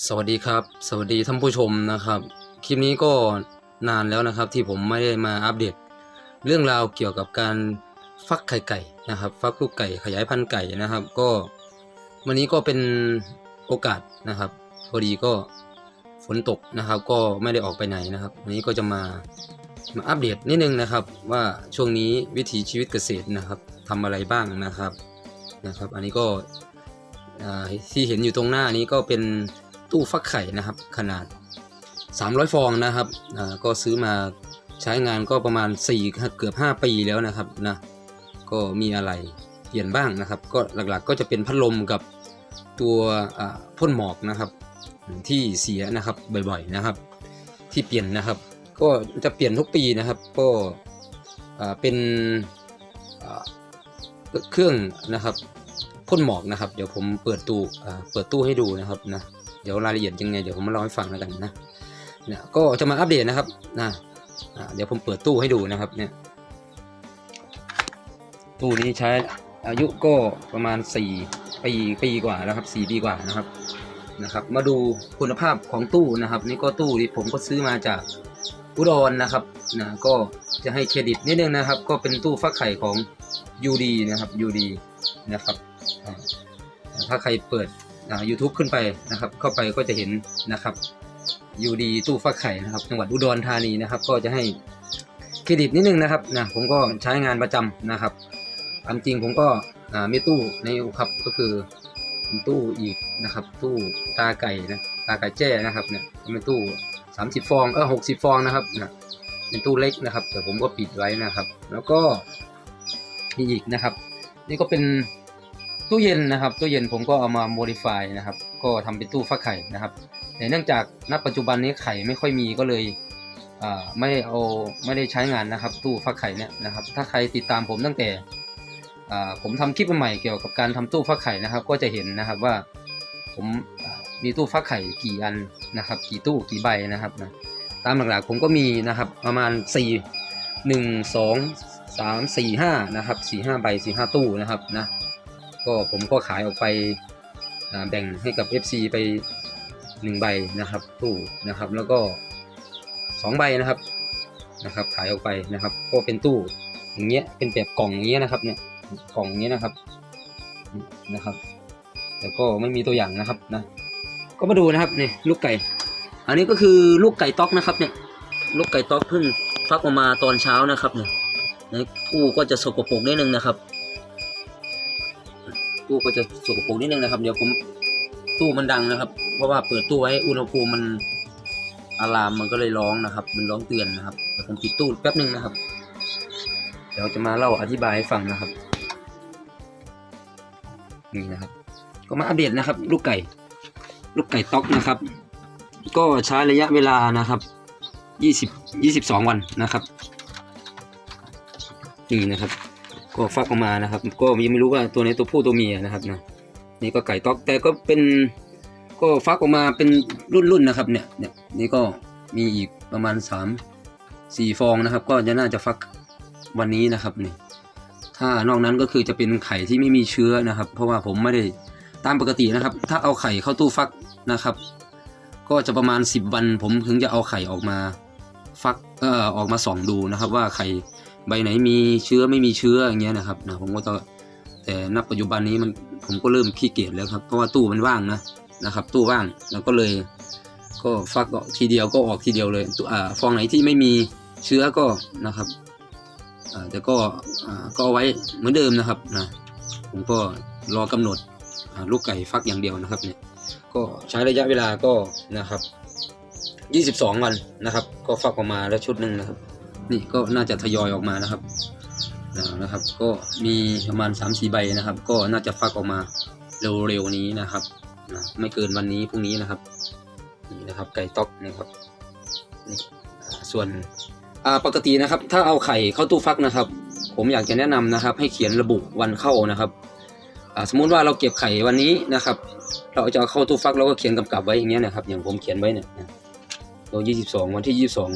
สวัสดีครับ สวัสดีท่านผู้ชมนะครับ คลิปนี้ก็นานแล้วนะครับที่ผมไม่ได้มาอัปเดต เรื่องราวเกี่ยวกับการฟักไข่ไก่นะครับ ฟักลูกไก่ขยายพันธุ์ไก่นะครับ ก็วันนี้ก็เป็นโอกาสนะครับ พอดีก็ฝนตกนะครับ ก็ไม่ได้ออกไปไหนนะครับวันนี้ก็จะมามาอัปเดตนิดนึงนะครับ ว่าช่วงนี้วิถีชีวิตเกษตรนะครับทำอะไรบ้างนะครับนะครับ อันนี้ก็ที่เห็นอยู่ตรงหน้านี้ก็เป็น ตู้ฟักไข่นะครับ ขนาด 300 ฟองนะครับก็ซื้อมาใช้งานก็ประมาณ 4 เกือบ 5 ปีแล้วนะครับนะก็มีอะไรเปลี่ยนบ้างนะครับ ก็หลักๆก็จะเป็นพัดลมกับตัวพ่นหมอกนะครับ ที่เสียนะครับบ่อยๆนะครับ ที่เปลี่ยนนะครับ ก็จะเปลี่ยนทุกปีนะครับ ก็เป็นเครื่องนะครับพ่นหมอกนะครับ เดี๋ยวผมเปิดตู้เปิดตู้ให้ดูนะครับนะ เดี๋ยวรายละเอียดยังไงเดี๋ยวผมมาเล่าให้ฟังแล้วกันนะเนี่ยก็จะมาอัปเดตนะครับนะเดี๋ยวผมเปิดตู้ให้ดูนะครับเนี่ยตู้นี้ใช้อายุก็ประมาณ4ปีปีกว่าแล้วครับ4ปีกว่านะครับนะครับ มาดูคุณภาพของตู้นะครับ นี่ก็ตู้ที่ผมก็ซื้อมาจากอุดรนะครับนะก็จะให้เครดิตนิดนึงนะครับ ก็เป็นตู้ฟักไข่ของ UD นะครับ UD นะครับถ้าใครเปิด อ่า YouTube ขึ้นไปนะครับ เข้าไปก็จะเห็นนะครับยูดีตู้ฟักไข่นะครับจังหวัดอุดรธานีนะครับ ก็จะให้เครดิตนิดนึงนะครับนะผมก็ใช้งานประจำนะครับตามจริงผมก็มีตู้ในครับก็คือตู้อีกนะครับ ตู้ตาไก่นะตาไก่แจ้นะครับเนี่ยเป็นตู้ 30 ฟองเออ60ฟองนะครับนะเป็นตู้เล็กนะครับ แต่ผมก็ปิดไว้นะครับ แล้วก็มีอีกนะครับ นี่ก็เป็น ตู้เย็นนะครับตู้เย็นผมก็เอามา modify นะครับ ก็ทำเป็นตู้ฟักไข่นะครับแต่เนื่องจากณปัจจุบันนี้ไข่ไม่ค่อยมีก็เลยไม่ได้เอาไม่ได้ใช้งานนะครับ ตู้ฟักไข่เนี่ยนะครับ ถ้าใครติดตามผมตั้งแต่ผมทำคลิปใหม่เกี่ยวกับการทำตู้ฟักไข่นะครับ ก็จะเห็นนะครับว่าผมมีตู้ฟักไข่กี่อันนะครับ กี่ตู้กี่ใบนะครับนะตามหลักๆผมก็มีนะครับประมาณ 4 1 2สามสี่ห้านะครับสี่ห้าใบสี่ห้าตู้นะครับนะ ก็ผมก็ขายออกไปแบ่งให้กับ FC ไปหนึ่งใบนะครับตู้นะครับแล้วก็สองใบนะครับนะครับ ขายออกไปนะครับก็เป็นตู้อย่างเงี้ยเป็นแบบกล่องอย่างเงี้ยนะครับเนี่ยกล่องอย่างเงี้ยนะครับนะครับ แต่ก็ไม่มีตัวอย่างนะครับนะก็มาดูนะครับนี่ลูกไก่ อันนี้ก็คือลูกไก่ต๊อกนะครับเนี่ยลูกไก่ต๊อกเพิ่งฟักออกมาตอนเช้านะครับเนี่ยในตู้ก็จะสกปรกนิดนึงนะครับ ตู้ก็จะสกปรกนิดนึงนะครับ เดี๋ยวผมตู้มันดังนะครับ เพราะว่าเปิดตู้ไว้อุณหภูมิมันอะลามมันก็เลยร้องนะครับ มันร้องเตือนนะครับเดี๋ยวผมปิดตู้แป๊บนึงนะครับ เดี๋ยวจะมาเล่าอธิบายให้ฟังนะครับ นี่นะครับ ก็มาอัปเดตนะครับ ลูกไก่ ลูกไก่ต๊อกนะครับ ก็ใช้ระยะเวลานะครับยี่สิบยี่สิบสองวันนะครับ นี่นะครับ ก็ฟักออกมานะครับ ก็ยังไม่รู้ว่าตัวไหนตัวผู้ตัวเมียนะครับนะนี่ก็ไก่ต๊อกแต่ก็เป็นก็ฟักออกมาเป็นรุ่นๆนะครับเนี่ยเนี่ยนี่ก็มีอีกประมาณสามสี่ฟองนะครับ ก็จะน่าจะฟักวันนี้นะครับนี่ถ้านอกนั้นก็คือจะเป็นไข่ที่ไม่มีเชื้อนะครับ เพราะว่าผมไม่ได้ตามปกตินะครับ ถ้าเอาไข่เข้าตู้ฟักนะครับ ก็จะประมาณ 10 วัน ผมถึงจะเอาไข่ออกมาฟักเอ่อออกมาส่องดูนะครับ ว่าไข่ ใบไหนมีเชื้อไม่มีเชื้ออย่างเงี้ยนะครับนะผมก็จะแต่ณปัจจุบันนี้มันผมก็เริ่มขี้เกียจแล้วครับเพราะว่าตู้มันว่างนะนะครับ ตู้ว่างแล้วก็เลย ก็ฟักออกทีเดียวก็ออกทีเดียวเลยตัวอ่าฟองไหนที่ไม่มีเชื้อก็นะครับอ่าแต่ก็อ่าก็เอาไว้เหมือนเดิมนะครับนะผมก็รอกำหนดลูกไก่ฟักอย่างเดียวนะครับเนี่ยก็ใช้ระยะเวลาก็นะครับ 22 วันนะครับ ก็ฟักออกมาแล้วชุดหนึ่งนะครับ นี่ก็น่าจะทยอยออกมานะครับนะครับ ก็มีประมาณ3-4ใบนะครับ ก็น่าจะฟักออกมาเร็วๆนี้นะครับนะไม่เกินวันนี้พรุ่งนี้นะครับนี่นะครับไก่ต๊อกนะครับนี่ส่วนปกตินะครับ ถ้าเอาไข่เข้าตู้ฟักนะครับ ผมอยากจะแนะนำนะครับ ให้เขียนระบุวันเข้านะครับสมมุติว่าเราเก็บไข่วันนี้นะครับ เราจะเาเข้าตู้ฟักเราก็เขียนกำกับไว้อย่างเงี้ยนะครับ อย่างผมเขียนไว้เนี่ยตัวยี่สิบสองวันที่ยี่สิบสอง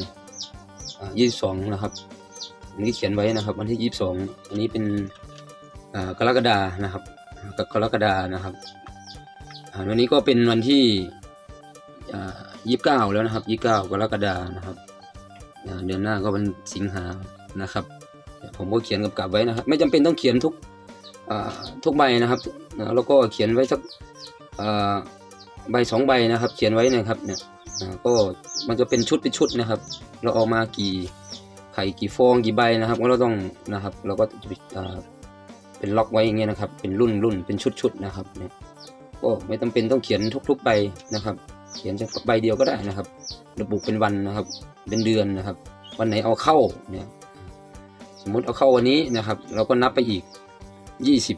ยี่สิบสองนะครับอันนี้เขียนไว้นะครับ วันที่ยี่สิบสองอันนี้เป็นกรกฎานะครับกกรกฎานะครับวันนี้ก็เป็นวันที่ยี่สิบเก้าแล้วนะครับยี่สิบเก้ากรกฎานะครับเดือนหน้าก็เป็นสิงหานะครับ ผมก็เขียนกำกับไว้นะครับ ไม่จำเป็นต้องเขียนทุกทุกใบนะครับ แล้วก็เขียนไว้สักใบสองใบนะครับ เขียนไว้นะครับเนี่ย ก็มันจะเป็นชุดเป็นชุดนะครับ เราออกมากี่ไข่กี่ฟองกี่ใบนะครับก็เราต้องนะครับ เราก็จะเป็นล็อกไว้อย่างเงี้ยนะครับ เป็นรุ่นรุ่นเป็นชุดชุดนะครับเนี่ยก็ไม่จำเป็นต้องเขียนทุกๆใบนะครับ เขียนเฉพาะใบเดียวก็ได้นะครับ ระบุเป็นวันนะครับ เป็นเดือนนะครับ วันไหนเอาเข้าเนี่ย สมมุติเอาเข้าวันนี้นะครับ เราก็นับไปอีก 20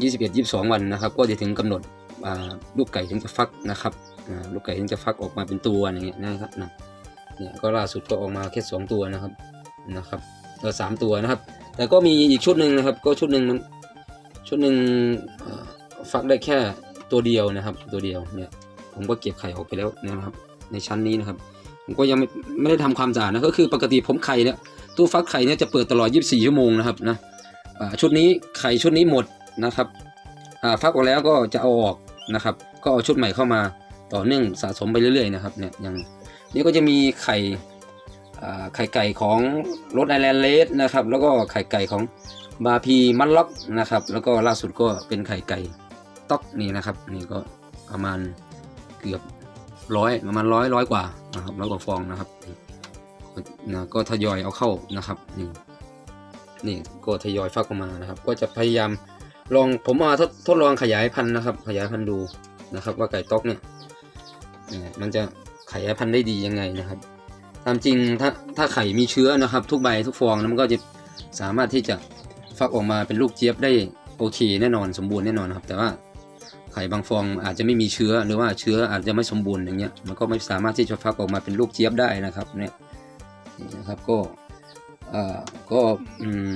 21 22 วันนะครับ ก็จะถึงกำหนดลูกไก่ถึงจะฟักนะครับ อ่าลูกไก่ถึงจะฟักออกมาเป็นตัวอย่างเงี้ยนะครับนะเนี่ยก็ล่าสุดก็ออกมาแค่สองตัวนะครับนะครับเออสามตัวนะครับ แต่ก็มีอีกชุดหนึ่งนะครับ ก็ชุดหนึ่งมันชุดหนึ่งฟักได้แค่ตัวเดียวนะครับ ตัวเดียวเนี่ยผมก็เก็บไข่ออกไปแล้วนะครับ ในชั้นนี้นะครับ ผมก็ยังไม่ไม่ได้ทำความสะอาดนะก็คือปกติผมไข่เนี่ยตู้ฟักไข่เนี่ยจะเปิดตลอด 24 ชั่วโมงนะครับนะชุดนี้ไข่ชุดนี้หมดนะครับฟักออกแล้วก็จะเอาออกนะครับ ก็เอาชุดใหม่เข้ามา ต่อเนื่องสะสมไปเรื่อยๆนะครับเนี่ยอย่างนี้ก็จะมีไข่ไข่ไก่ของรถไอแลนด์เลสนะครับแล้วก็ไข่ไก่ของบาพีมันล็อกนะครับแล้วก็ล่าสุดก็เป็นไข่ไก่ต๊อกนี่นะครับนี่ก็ประมาณเกือบร้อยประมาณร้อยร้อยกว่านะครับร้อยกว่าฟองนะครับนี่ก็นะก็ทยอยเอาเข้านะครับนี่นี่ก็ทยอยฟักออกมานะครับ ก็จะพยายามลองผมมาทดทดลองขยายพันธุ์นะครับ ขยายพันธุ์ดูนะครับ ว่าไก่ต๊อกเนี่ย มันจะไขยายพันธุ์ได้ดียังไงนะครับ ตามจริงถ้าถ้าไข่มีเชื้อนะครับ ทุกใบทุกฟองนะมันก็จะสามารถที่จะฟักออกมาเป็นลูกเจี๊ยบได้โอเคแน่นอนสมบูรณ์แน่นอนนครับ แต่ว่าไข่บางฟองอาจจะไม่มีเชื้อหรือว่าเชื้ออาจจะไม่สมบูรณ์อย่างเงี้ยมันก็ไม่สามารถที่จะฟักออกมาเป็นลูกเจี๊ยบได้นะครับเนี่ยนะครับก็เอ่อก็อืม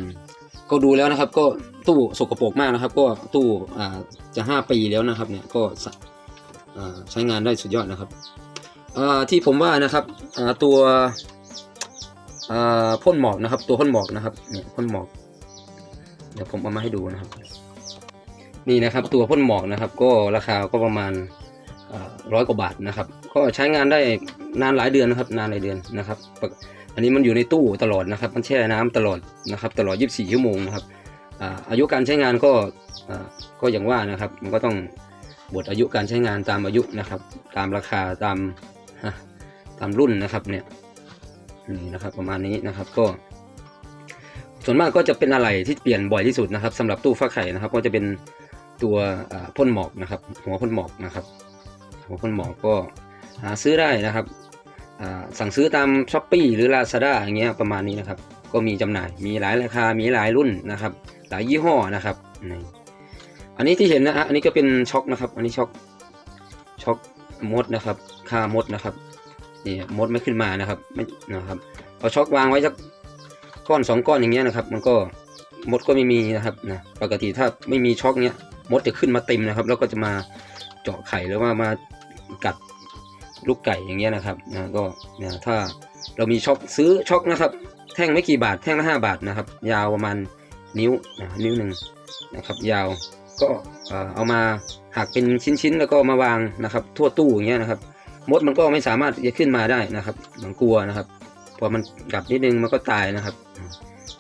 ก็ดูแล้วนะครับ ก็ตู้สกปรกมากนะครับ ก็ตู้อ่าจะห้าปีแล้วนะครับเนี่ยก็ ใช้งานได้สุดยอดนะครับที่ผมว่านะครับตัวพ่นหมอกนะครับ ตัวพ่นหมอกนะครับเนี่ยพ่นหมอก เดี๋ยวผมเอามาให้ดูนะครับ นี่นะครับ ตัวพ่นหมอกนะครับ ก็ราคาก็ประมาณร้อยกว่าบาทนะครับ ก็ใช้งานได้นานหลายเดือนนะครับ นานหลายเดือนนะครับ อันนี้มันอยู่ในตู้ตลอดนะครับ มันแช่น้ำตลอดนะครับ ตลอด 24 ชั่วโมงนะครับอายุการใช้งานก็ก็อย่างว่านะครับ มันก็ต้อง บทอายุการใช้งานตามอายุนะครับ ตามราคาตามตามรุ่นนะครับเนี่ยนี่นะครับประมาณนี้นะครับก็ ส่วนมากก็จะเป็นอะไรที่เปลี่ยนบ่อยที่สุดนะครับสำหรับตู้ฟักไข่นะครับ ก็จะเป็นตัวพ่นหมอกนะครับ หัวพ่นหมอกนะครับหัวพ่นหมอกก็หาซื้อได้นะครับสั่งซื้อตามช้อปปีหรือ Lazada อย่างเงี้ยประมาณนี้นะครับ ก็มีจำหน่ายมีหลายราคามีหลายรุ่นนะครับ หลายยี่ห้อนะครับนี่ อันนี้ที่เห็นนะฮะอันนี้ก็เป็นช็อคนะครับ อันนี้ช็อคช็อคมดนะครับค่ามดนะครับนี่มดไม่ขึ้นมานะครับไม่นะครับเอาช็อควางไว้สักก้อนสองก้อนอย่างเงี้ยนะครับ มันก็มดก็ไม่มีนะครับนะปกติถ้าไม่มีช็อกเนี้ยมดจะขึ้นมาเต็มนะครับ แล้วก็จะมาเจาะไข่หรือว่ามากัดลูกไก่อย่างเงี้ยนะครับนะก็นะถ้าเรามีช็อกซื้อช็อกนะครับ แท่งไม่กี่บาทแท่งละห้าบาทนะครับ ยาวประมาณนิ้วนะนิ้วหนึ่งนะครับ ยาว ก็เอามาหักเป็นชิ้นๆ แล้วก็มาวางนะครับ ทั่วตู้อย่างเงี้ยนะครับ มดมันก็ไม่สามารถจะขึ้นมาได้นะครับมันกลัวนะครับ พอมันกัดนิดนึงมันก็ตายนะครับ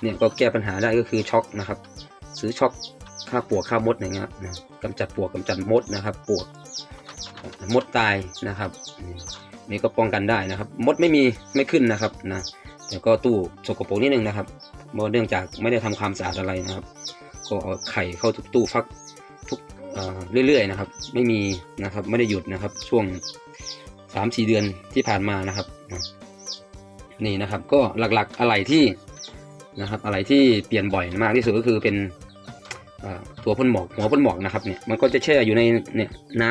เนี่ยก็แก้ปัญหาได้ก็คือช็อกนะครับ ซื้อช็อกฆ่าปวกฆ่ามดอย่างเงี้ยนะกำจัดปวกกำจัดมดนะครับปวกมดตายนะครับ นี่ก็ป้องกันได้นะครับ มดไม่มีไม่ขึ้นนะครับนะแต่ก็ตู้สกปรกนิดนึงนะครับเพราะเนื่องจากไม่ได้ทำความสะอาดอะไรนะครับ ก็เอาไข่เข้าทุกตู้ฟัก เรื่อยๆนะครับ ไม่มีนะครับ ไม่ได้หยุดนะครับ ช่วงสามสี่เดือนที่ผ่านมานะครับ นี่นะครับ ก็หลักๆอะไรที่นะครับ อะไรที่เปลี่ยนบ่อยมากที่สุดก็คือเป็นตัวพ่นหมอกหัวพ่นหมอกนะครับ เนี่ยมันก็จะแช่อยู่ในเนี่ยน้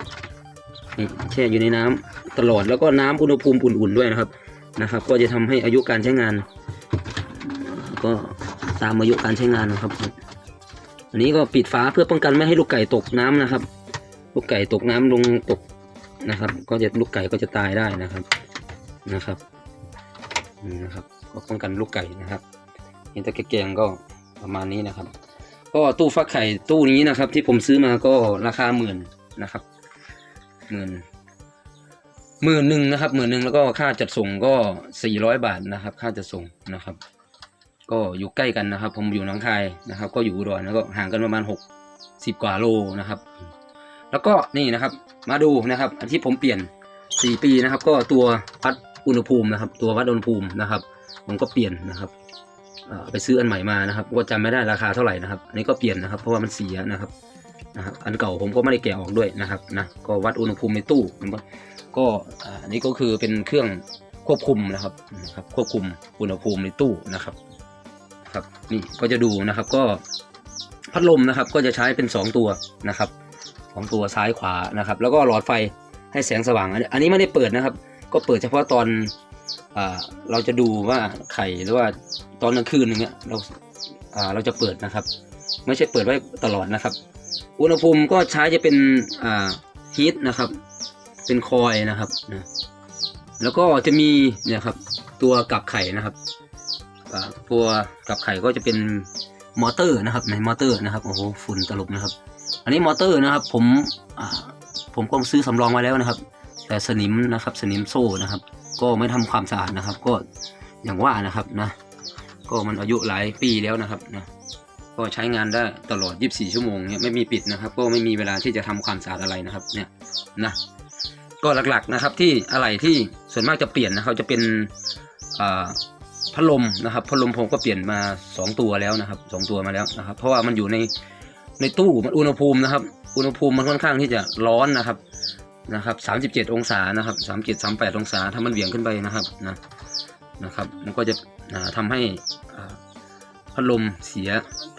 ำนี่แช่อยู่ในน้ำตลอดแล้วก็น้ำอุณหภูมิอุ่นๆด้วยนะครับนะครับ ก็จะทำให้อายุการใช้งาน ก็ตามอายุการใช้งานนะครับ อันนี้ก็ปิดฝาเพื่อป้องกันไม่ให้ลูกไก่ตกน้ำนะครับ ลูกไก่ตกน้ำลงตกนะครับ ก็จะลูกไก่ก็จะตายได้นะครับนะครับนี่นะครับ ก็ป้องกันลูกไก่นะครับนี่ตะแกรงก็ประมาณนี้นะครับ ก็ตู้ฟักไข่ตู้นี้นะครับ ที่ผมซื้อมาก็ราคาหมื่นนะครับหมื่นหมื่นหนึ่งนะครับหมื่นหนึ่งแล้วก็ค่าจัดส่งก็สี่ร้อยบาทนะครับ ค่าจัดส่งนะครับ ก็อยู่ใกล้กันนะครับ ผมอยู่หนองคายนะครับ ก็อยู่อุดรแล้วก็ห่างกันประมาณหกสิบกว่าโลนะครับ แล้วก็นี่นะครับ มาดูนะครับ อันที่ผมเปลี่ยนสี่ปีนะครับ ก็ตัววัดอุณหภูมินะครับ ตัววัดอุณหภูมินะครับ ผมก็เปลี่ยนนะครับไปซื้ออันใหม่มานะครับก็จำไม่ได้ราคาเท่าไหร่นะครับอันนี้ก็เปลี่ยนนะครับ เพราะว่ามันเสียนะครับนะครับ อันเก่าผมก็ไม่ได้แกะออกด้วยนะครับนะก็วัดอุณหภูมิในตู้นะครับก็อันนี้ก็คือเป็นเครื่องควบคุมนะครับนะครับ ควบคุมอุณหภูมิในตู้นะครับ ครับนี่ก็จะดูนะครับก็พัดลมนะครับก็จะใช้เป็นสองตัวนะครับสองตัวซ้ายขวานะครับ แล้วก็หลอดไฟให้แสงสว่างอันนี้ไม่ได้เปิดนะครับ ก็เปิดเฉพาะตอนอเราจะดูว่าไข่หรือว่าตอนกลางคืนอย่างเงี้ยเราเราจะเปิดนะครับ ไม่ใช่เปิดไว้ตลอดนะครับ อุณหภูมิก็ใช้จะเป็นฮีทนะครับ เป็นคอยนะครับนะแล้วก็จะมีเนี่ยครับตัวกับไข่นะครับ ตัวกับไข่ก็จะเป็นมอเตอร์นะครับในมอเตอร์นะครับโอ้โหฝุ่นตลบนะครับ อันนี้มอเตอร์นะครับ ผมผมก็ซื้อสำรองไว้แล้วนะครับ แต่สนิมนะครับสนิมโซ่นะครับ ก็ไม่ทำความสะอาดนะครับ ก็อย่างว่านะครับนะ ก็มันอายุหลายปีแล้วนะครับนะก็ใช้งานได้ตลอด 24 ชั่วโมงเนี่ยไม่มีปิดนะครับ ก็ไม่มีเวลาที่จะทำความสะอาดอะไรนะครับ เนี่ยนะก็หลักๆนะครับที่อะไรที่ส่วนมากจะเปลี่ยนนะครับจะเป็นอ่า พัดลมนะครับพัดลมผมก็เปลี่ยนมา 2 ตัวแล้วนะครับสองตัวมาแล้วนะครับ เพราะว่ามันอยู่ในในตู้มันอุณหภูมินะครับ อุณหภูมิมันค่อนข้างที่จะร้อนนะครับนะครับ37องศานะครับ37 38องศาถ้ามันเหวี่ยงขึ้นไปนะครับนะนะครับ มันก็จะอ่าทำให้พัดลมเสีย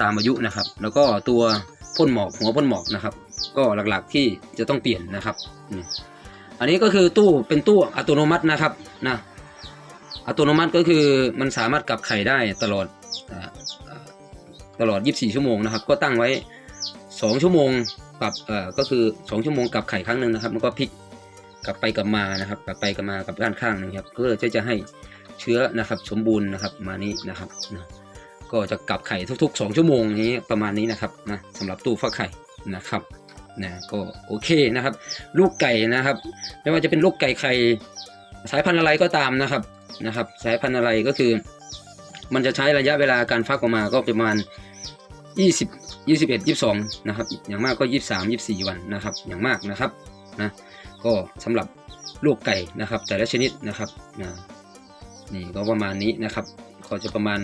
ตามอายุนะครับ แล้วก็ตัวพ่นหมอกหัวพ่นหมอกนะครับ ก็หลักๆที่จะต้องเปลี่ยนนะครับ อันนี้ก็คือตู้เป็นตู้อัตโนมัตินะครับนะ อัตโนมัติก็คือมันสามารถกลับไข่ได้ตลอดตลอด 24 ชั่วโมงนะครับ ก็ตั้งไว้ 2 ชั่วโมงปรับก็คือ 2 ชั่วโมงกลับไข่ครั้งหนึ่งนะครับ มันก็พลิกกลับไปกลับมานะครับ กลับไปกลับมากับด้านข้างนะครับ เพื่อที่จะให้เชื้อนะครับสมบูรณ์นะครับมานี้นะครับนะก็จะกลับไข่ทุก ๆ 2 ชั่วโมงนี้ประมาณนี้นะครับนะสำหรับตู้ฟักไข่นะครับนะก็โอเคนะครับ ลูกไก่นะครับ ไม่ว่าจะเป็นลูกไก่ไข่สายพันธุ์อะไรก็ตามนะครับ นะครับ สายพันธุ์อะไรก็คือ มันจะใช้ระยะเวลาการฟักออกมาก็ประมาณ 20 21 22นะครับ อย่างมากก็ 23 24 วันนะครับ อย่างมากนะครับนะก็สำหรับลูกไก่นะครับ แต่ละชนิดนะครับนะนี่ก็ประมาณนี้นะครับก็จะประมาณ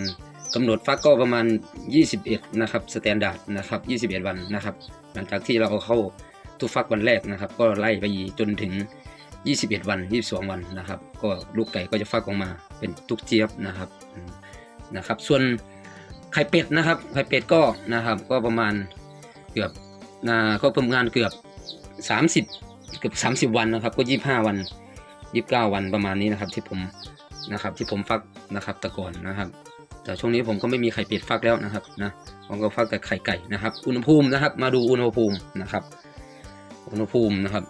กำหนดฟักก็ประมาณ 21 นะครับสแตนดาร์ดนะครับ 21 วันนะครับ หลังจากที่เราเอาเข้าตู้ฟักวันแรกนะครับ ก็ไล่ไปจนถึง 21 วัน 22 วันนะครับ ก็ลูกไก่ก็จะฟักออกมาเป็นทุกเจี๊ยบนะครับนะครับ ส่วนไข่เป็ดนะครับ ไข่เป็ดก็นะครับ ก็ประมาณเกือบนาก็ประมาณเกือบ 30 เกือบ 30 วันนะครับ ก็ 25 วัน 29 วันประมาณนี้นะครับ ที่ผมนะครับที่ผมฟักนะครับแต่ก่อนนะครับ แต่ช่วงนี้ผมก็ไม่มีไข่เป็ดฟักแล้วนะครับนะผมก็ฟักแต่ไข่ไก่นะครับ อุณหภูมินะครับ มาดูอุณหภูมินะครับ อุณหภูมินะครับ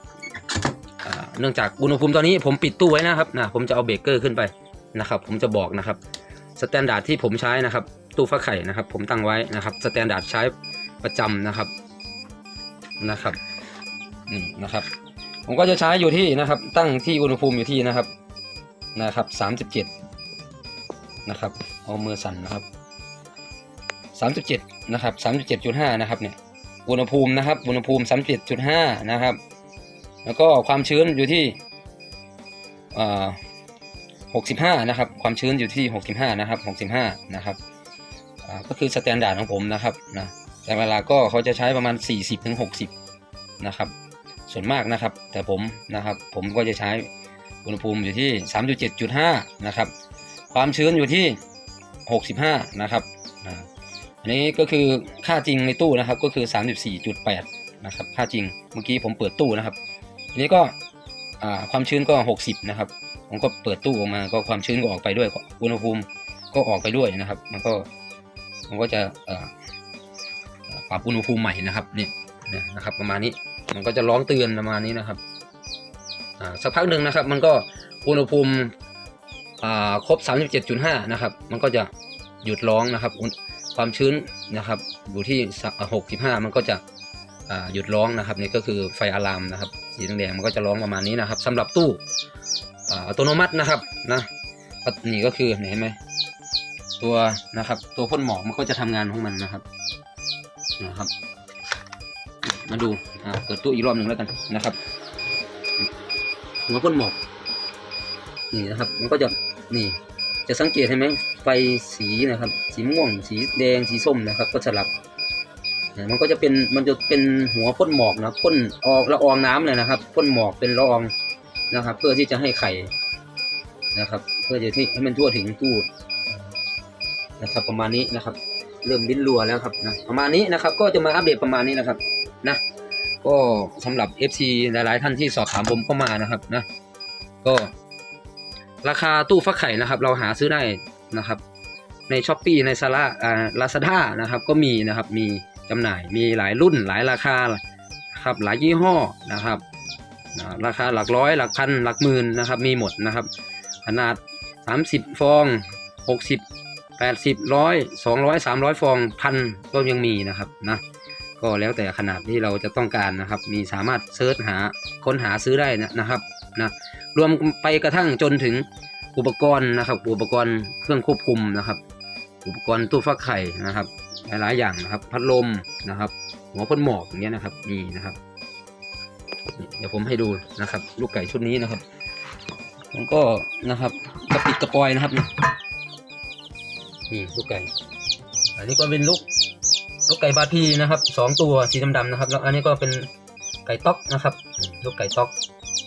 เนื่องจากอุณหภูมิตอนนี้ผมปิดตู้ไว้นะครับนะผมจะเอาเบเกอร์ขึ้นไปนะครับ ผมจะบอกนะครับสแตนดาร์ดที่ผมใช้นะครับ ตู้ฟักไข่นะครับ ผมตั้งไว้นะครับสแตนดาร์ดใช้ประจำนะครับนะครับนี่นะครับ ผมก็จะใช้อยู่ที่นะครับ ตั้งที่อุณหภูมิอยู่ที่นะครับนะครับสามสิบเจ็ดนะครับเอามือสั่นนะครับสามสิบเจ็ดนะครับสามสิบเจ็ดจุดห้านะครับเนี่ยอุณหภูมินะครับอุณหภูมิ37.5นะครับ แล้วก็ความชื้นอยู่ที่อ่า65นะครับ ความชื้นอยู่ที่65นะครับ65นะครับก็คือสแตนดาร์ดของผมนะครับนะแต่เวลาก็เขาจะใช้ประมาณ 40ถึง60นะครับ ส่วนมากนะครับ แต่ผมนะครับผมก็จะใช้อุณหภูมิอยู่ที่ 37.5 นะครับ ความชื้นอยู่ที่ 65 นะครับอันนี้ก็คือค่าจริงในตู้นะครับก็คือ 34.8 นะครับ ค่าจริงเมื่อกี้ผมเปิดตู้นะครับ อันนี้ก็ความชื้นก็ 60 นะครับ ผมก็เปิดตู้ออกมาก็ความชื้นก็ออกไปด้วยอุณหภูมิก็ออกไปด้วยนะครับ มันก็มันก็จะปรับอุณหภูมิใหม่นะครับนี่เนี่ยนะครับ ประมาณนี้มันก็จะร้องเตือนประมาณนี้นะครับสักพักหนึ่งนะครับ มันก็อุณหภูมิอ่าครบ 37.5 นะครับ มันก็จะหยุดร้องนะครับ ความชื้นนะครับ อยู่ที่ 65 มันก็จะหยุดร้องนะครับนี่ก็คือไฟอะลามนะครับ สีแดงๆมันก็จะร้องประมาณนี้นะครับสำหรับตู้อัตโนมัตินะครับนะนี่ก็คือเห็นไหมตัวนะครับ ตัวพ่นหมอกมันก็จะทำงานของมันนะครับนะครับ มาดูเปิดตู้อีกรอบหนึ่งแล้วกันนะครับหัวพ่นหมอกนี่นะครับ มันก็จะนี่ จะสังเกตเห็นไหมไฟสีนะครับ สีม่วง สีแดงสีส้มนะครับ ก็สลับ มันก็จะเป็นมันจะเป็นหัวพ่นหมอกนะพ่นออกละอองน้ำเลยนะครับพ่นหมอกเป็นละอองนะครับ เพื่อที่จะให้ไข่นะครับ เพื่อจะที่ให้มันทั่วถึงตู้นะครับ ประมาณนี้นะครับ เริ่มลิ้นรัวแล้วครับนะประมาณนี้นะครับ ก็จะมาอัปเดตประมาณนี้นะครับ นะ ก็สำหรับ FC หลาย ๆ ท่านที่สอบถามผมเข้ามานะครับนะ ก็ ราคาตู้ฟักไข่นะครับ เราหาซื้อได้นะครับ ในช้อปปีในซาร่าอ่าลาซาด้านะครับ ก็มีนะครับมี จำหน่ายมีหลายรุ่นหลายราคาครับหลายยี่ห้อนะครับราคาหลักร้อยหลักพันหลักหมื่นนะครับมีหมดนะครับ ขนาด 30 ฟอง 60 80ร้อย200 300 ฟองพันก็ยังมีนะครับนะก็แล้วแต่ขนาดที่เราจะต้องการนะครับ มีสามารถเซิร์ชหาค้นหาซื้อได้นะครับนะรวมไปกระทั่งจนถึงอุปกรณ์นะครับ อุปกรณ์เครื่องควบคุมนะครับ อุปกรณ์ตู้ฟักไข่นะครับ หลายๆอย่างนะครับ พัดลมนะครับ หัวพ่นหมอกอย่างเงี้ยนะครับนี่นะครับเดี๋ยวผมให้ดูนะครับ ลูกไก่ชุดนี้นะครับผมก็นะครับกระปิดกระปอยนะครับนี่ลูกไก่ อันนี้ก็เป็นลูกลูกไก่บาทีนะครับสองตัวสีดำๆนะครับ แล้วอันนี้ก็เป็นไก่ต๊อกนะครับ ลูกไก่ต๊อก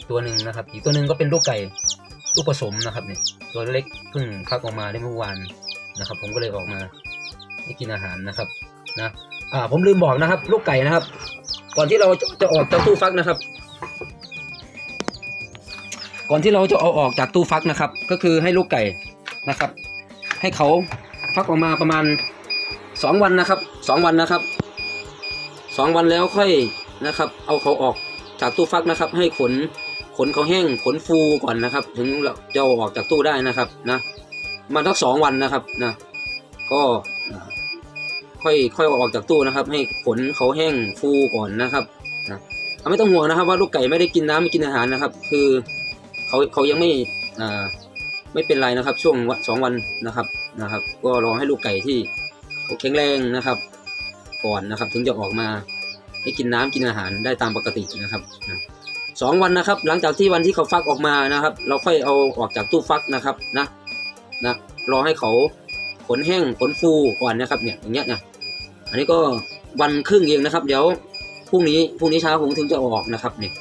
ตัวหนึ่งนะครับ อีกตัวหนึ่งก็เป็นลูกไก่ลูกผสมนะครับเนี่ยตัวเล็กเพิ่งฟักออกมาได้เมื่อวานนะครับ ผมก็เลยออกมา ให้กินอาหารนะครับนะอ่าผมลืมบอกนะครับ ลูกไก่นะครับ ก่อนที่เราจะออกจากตู้ฟักนะครับ ก่อนที่เราจะเอาออกจากตู้ฟักนะครับ ก็คือให้ลูกไก่นะครับ ให้เขาฟักออกมาประมาณสองวันนะครับสองวันนะครับสองวันแล้วค่อยนะครับ เอาเขาออกจากตู้ฟักนะครับ ให้ขนขนเขาแห้งขนฟูก่อนนะครับ ถึงเราจะออกจากตู้ได้นะครับนะมันสักสองวันนะครับนะก็ ค่อยค่อยออกจากตู้นะครับ ให้ขนเขาแห้งฟูก่อนนะครับนะไม่ต้องห่วงนะครับ ว่าลูกไก่ไม่ได้กินน้ำไม่กินอาหารนะครับ คือเขาเขายังไม่อ่าไม่เป็นไรนะครับ ช่วงวันสองวันนะครับนะครับ ก็รอให้ลูกไก่ที่เขาแข็งแรงนะครับ ก่อนนะครับ ถึงจะออกมาให้กินน้ำกินอาหารได้ตามปกตินะครับสองวันนะครับ หลังจากที่วันที่เขาฟักออกมานะครับ เราค่อยเอาออกจากตู้ฟักนะครับนะนะรอให้เขา ขนแห้งขนฟูก่อนนะครับเนี่ยอย่างเงี้ยนะอันนี้ก็วันครึ่งเองนะครับ เดี๋ยวพรุ่งนี้พรุ่งนี้เช้าผมถึงจะออกนะครับเนี่ย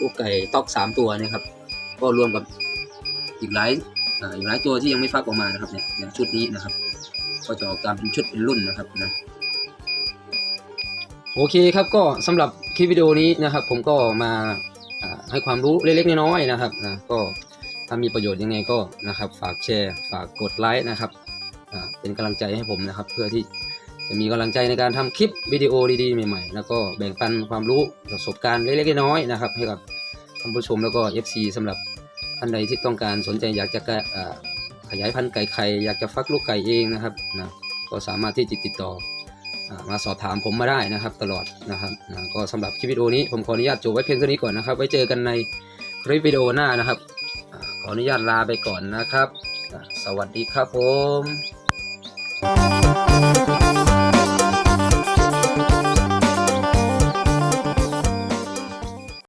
ลูกไก่ตอกสามตัวนะครับ ก็รวมกับอีกหลายอ่าอีกหลายตัวที่ยังไม่ฟักออกมานะครับเนี่ยอย่างชุดนี้นะครับ ก็จะออกตามเป็นชุดเป็นรุ่นนะครับนะโอเคครับก็สำหรับคลิปวิดีโอนี้นะครับ ผมก็มาให้ความรู้เล็กๆน้อยๆนะครับนะก็ถ้ามีประโยชน์ยังไงก็นะครับ ฝากแชร์ ฝากกดไลค์นะครับ เป็นกำลังใจให้ผมนะครับ เพื่อที่จะมีกำลังใจในการทำคลิปวิดีโอดีๆใหม่ๆ แล้วก็แบ่งปันความรู้ประสบการณ์เล็กๆน้อยๆนะครับ ให้กับท่านผู้ชมแล้วก็ FC สำหรับท่านใดที่ต้องการสนใจอยากจะะขยายพันธุ์ไก่ไข่อยากจะฟักลูกไก่เองนะครับนะก็สามารถที่จะติดต่ออมาสอบถามผมมาได้นะครับตลอดนะครับนะก็สำหรับคลิปวิดีโอนี้ผมขออนุญาตจบไว้เพียงเท่านี้ก่อนนะครับ ไว้เจอกันในคลิปวิดีโอหน้านะครับขออนุญาตลาไปก่อนนะครับ สวัสดีครับผม Bye.